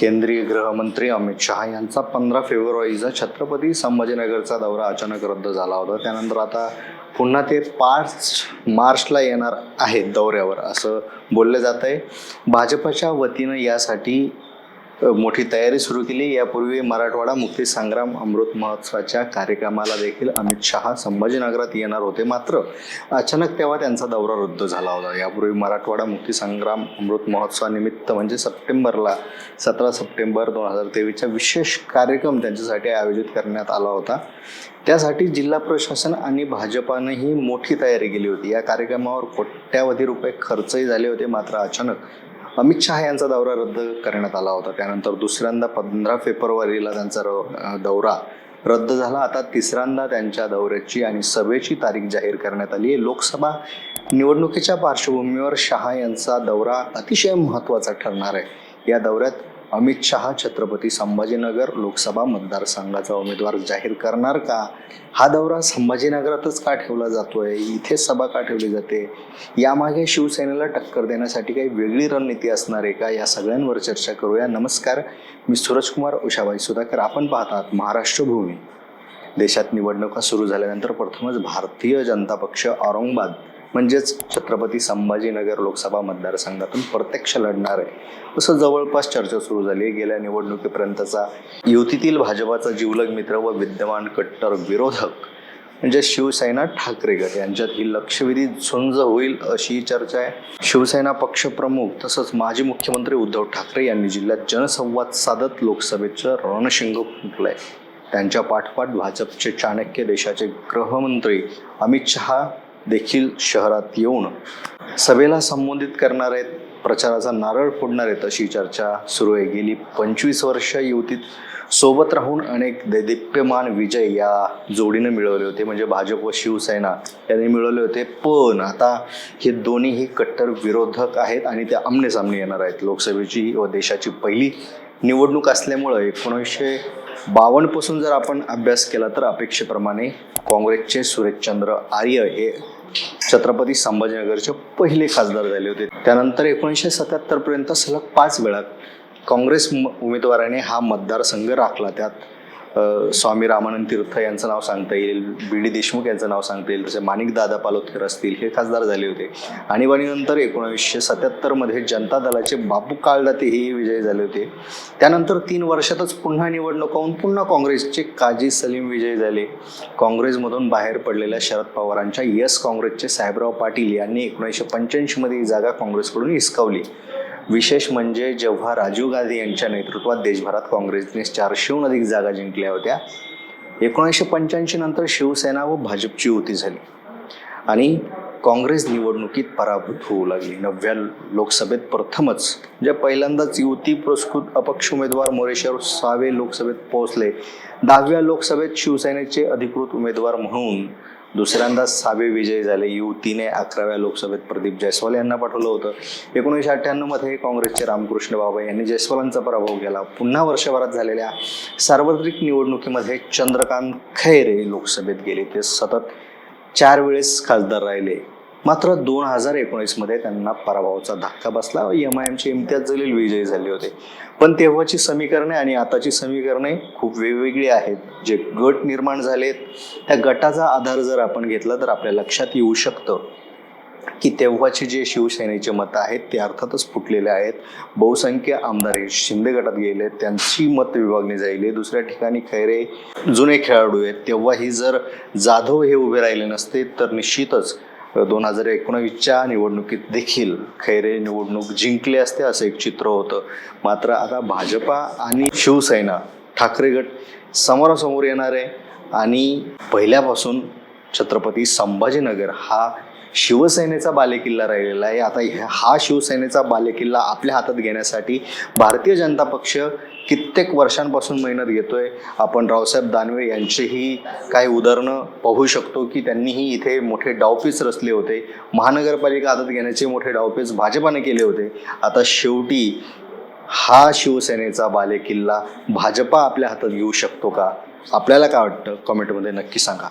केंद्रीय गृहमंत्री अमित शहा यांचा पंधरा फेब्रुवारीचा छत्रपती संभाजीनगरचा दौरा अचानक रद्द झाला होता. त्यानंतर आता पुन्हा ते पाच मार्चला येणार आहेत दौऱ्यावर असं बोललं जात आहे भाजपच्या वतीनं यासाठी मोठी तयारी सुरू केली. यापूर्वी मराठवाडा मुक्ती संग्राम अमृत महोत्सवाच्या कार्यक्रमाला देखील अमित शहा संभाजीनगरात येणार होते मात्र अचानक तेव्हा त्यांचा दौरा रद्द झाला होता. यापूर्वी मराठवाडा मुक्ती संग्राम अमृत महोत्सवानिमित्त म्हणजे सप्टेंबरला सतरा सप्टेंबर दोन हजार तेवीसचा विशेष कार्यक्रम त्यांच्यासाठी आयोजित करण्यात आला होता. त्यासाठी जिल्हा प्रशासन आणि भाजपानंही मोठी तयारी केली होती. या कार्यक्रमावर कोट्यावधी रुपये खर्चही झाले होते मात्र अचानक अमित शहा यांचा दौरा रद्द करण्यात आला होता. त्यानंतर दुसऱ्यांदा पंधरा फेब्रुवारीला त्यांचा र- दौरा रद्द झाला. आता तिसऱ्यांदा त्यांच्या दौऱ्याची आणि सभेची तारीख जाहीर करण्यात आली आहे. लोकसभा निवडणुकीच्या पार्श्वभूमीवर शहा यांचा दौरा अतिशय महत्त्वाचा ठरणार आहे. या दौऱ्यात अमित शहा छत्रपती संभाजीनगर लोकसभा मतदारसंघाचा उमेदवार जाहीर करणार का? हा दौरा संभाजीनगरातच का ठेवला जातोय? इथे सभा का ठेवली जाते? यामागे शिवसेनेला टक्कर देण्यासाठी काही वेगळी रणनीती असणार आहे का? या सगळ्यांवर चर्चा करूया. नमस्कार मी सूरजकुमार उषाबाई सुधाकर. आपण पाहतात महाराष्ट्र भूमी. देशात निवडणुका सुरू झाल्यानंतर प्रथमच भारतीय जनता पक्ष औरंगाबाद म्हणजेच छत्रपती संभाजीनगर लोकसभा मतदारसंघातून प्रत्यक्ष लढणार आहे. असं जवळपास चर्चा सुरू झाली आहे. गेल्या निवडणुकीपर्यंतचा युतीतील भाजपाचा जिवलग मित्र व विद्यमान कट्टर विरोधक म्हणजे शिवसेना ठाकरे गट. यांच्यात ही लक्षवेधी झुंज होईल अशी चर्चा आहे. शिवसेना पक्षप्रमुख तसंच माजी मुख्यमंत्री उद्धव ठाकरे यांनी जिल्ह्यात जनसंवाद साधत लोकसभेचं रणशिंग फुंकलंय. त्यांच्या पाठोपाठ भाजपचे चाणक्य देशाचे गृहमंत्री अमित शहा देखील शहरात येऊन सभेला संबोधित करणार आहेत प्रचाराचा नारळ फोडणार आहेत अशी चर्चा सुरू आहे. गेली पंचवीस वर्ष युतीत सोबत राहून अनेक दैदिप्यमान विजय या जोडीनं मिळवले होते. म्हणजे भाजप व शिवसेना यांनी मिळवले होते. पण आता हे दोन्हीही कट्टर विरोधक आहेत आणि ते आमनेसामने येणार आहेत. लोकसभेची व देशाची पहिली निवडणूक असल्यामुळं एकोणीसशे बावन्नपासून जर आपण अभ्यास केला तर अपेक्षेप्रमाणे काँग्रेसचे सुरेशचंद्र आर्य हे छत्रपती संभाजीनगरचे पहिले खासदार झाले होते. त्यानंतर एकोणीसशे सत्याहत्तरपर्यंत सलग पाच वेळा काँग्रेस म- उमेदवाराने हा मतदारसंघ राखला. त्यात स्वामी रामानंद तीर्थ यांचं नाव सांगता येईल बी डी देशमुख यांचं नाव सांगता येईल तसे माणिक दादा पालोदकर असतील हे खासदार झाले होते. आणीबाणीनंतर एकोणीसशे सत्याहत्तरमध्ये जनता दलाचे बापू काळदाते हे विजयी झाले होते. त्यानंतर तीन वर्षातच पुन्हा निवडणूक होऊन पुन्हा काँग्रेसचे काजी सलीम विजयी झाले. काँग्रेसमधून बाहेर पडलेल्या शरद पवारांच्या यस काँग्रेसचे साहेबराव पाटील यांनी एकोणीसशे पंच्याऐंशीमध्ये ही जागा काँग्रेसकडून हिसकावली. विशेष म्हणजे जेव्हा राजीव गांधी यांच्या नेतृत्वात देशभरात काँग्रेसने चारशेहून अधिक जागा जिंकल्या होत्या एकोणीसशे पंच्याऐंशी नंतर शिवसेना व भाजपची युती झाली. आणि काँग्रेस निवडणुकीत पराभूत होऊ लागली. नवव्या लोकसभेत प्रथमच ज्या पहिल्यांदाच युती पुरस्कृत अपक्ष उमेदवार मोरेश्वर सावे लोकसभेत पोहोचले. दहाव्या लोकसभेत शिवसेनेचे अधिकृत उमेदवार म्हणून दुसऱ्यांदा सावे विजयी झाले. युतीने अकराव्या लोकसभेत प्रदीप जयस्वाल यांना पाठवलं होतं. एकोणीसशे अठ्ठ्याण्णवमध्ये काँग्रेसचे रामकृष्ण बाबा यांनी जयस्वालांचा पराभव केला. पुन्हा वर्षभरात झालेल्या सार्वत्रिक निवडणुकीमध्ये चंद्रकांत खैरे लोकसभेत गेले. ते सतत चार वेळेस खासदार राहिले. मात्र दोन हजार एकोणीसमध्ये त्यांना पराभवाचा धक्का बसला. एम आय एमचे इम्तियाज जलील विजयी झाले होते. पण तेव्हाची समीकरणे आणि आताची समीकरणे खूप वेगवेगळी आहेत. जे गट निर्माण झालेत त्या गटाचा आधार जर आपण घेतला तर आपल्या लक्षात येऊ शकतं की तेव्हाचे जे शिवसेनेचे मतं आहेत ते अर्थातच फुटलेले आहेत. बहुसंख्य आमदार हे शिंदे गटात गेले त्यांची मत विभागणी जाईल दुसऱ्या ठिकाणी खैरे जुने खेळाडू आहेत. तेव्हाही जर जाधव हे उभे राहिले नसते तर निश्चितच दोन हजार एकोणावीसच्या निवडणुकीत देखील खैरे निवडणूक जिंकले असते असं एक चित्र होतं. मात्र आता भाजपा आणि शिवसेना ठाकरे गट समोरासमोर येणार आहे. आणि पहिल्यापासून छत्रपती संभाजीनगर हा शिवसेनेचा बालेकिल्ला राहिलेला आहे. आता हा शिवसेनेचा बालेकिल्ला आपल्या हातात घेण्यासाठी भारतीय जनता पक्ष कित्येक वर्षांपासून मेहनत घेतोय. आपण रावसाहेब दानवे यांचीही काही उदाहरणं पाहू शकतो की त्यांनीही इथे मोठे डावपेच रचले होते. महानगरपालिका हातात घेण्याचे मोठे डावपीच भाजपाने केले होते. आता शेवटी हा शिवसेनेचा बालेकिल्ला भाजपा आपल्या हातात घेऊ शकतो का? आपल्याला काय वाटतं? कमेंटमध्ये नक्की सांगा.